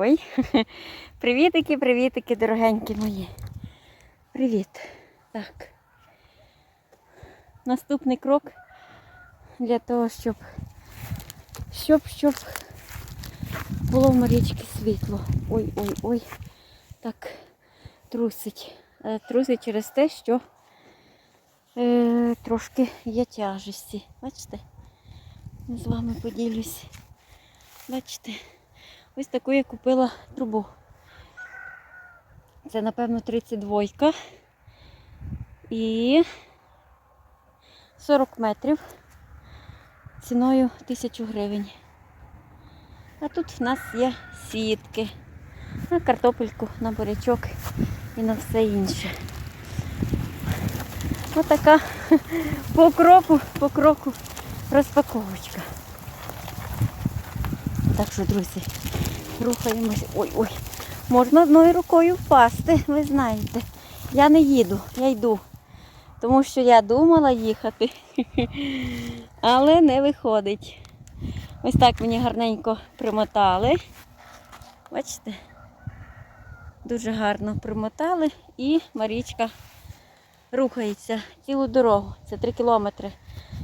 Ой, привітики, привітики, дорогенькі мої. Привіт. Так. Наступний крок для того, щоб, щоб, щоб було в Марічки світло. Ой, ой, ой. Так, трусить. Е, Трусить через те, що е, трошки є тяжесті. Бачите? З вами поділюсь. Бачите? Ось таку я купила трубу. Це, напевно, 32 і 40 метрів ціною 1000 гривень. А тут в нас є сітки на картопельку, на бурячок і на все інше. Отака по кроку, по кроку розпаковочка. Так що, друзі, рухаємося. Ой-ой, можна одною рукою впасти, ви знаєте. Я не їду, я йду. Тому що я думала їхати, але не виходить. Ось так мені гарненько примотали. Бачите? Дуже гарно примотали і Марічка рухається цілу дорогу. Це 3 кілометри.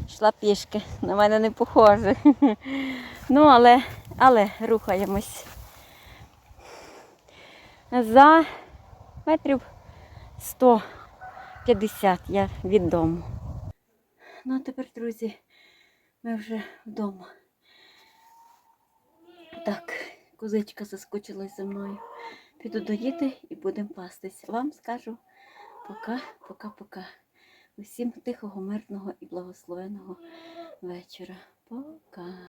Йшла пішки. На мене не похоже. Ну, але, але рухаємось. За метрів 150 я від дому. Ну, а тепер, друзі, ми вже вдома. Так, козичка заскочилась за мною. Піду доїти і будемо пастись. Вам скажу пока, пока, пока. Усім тихого, мирного і благословеного вечора. Пока.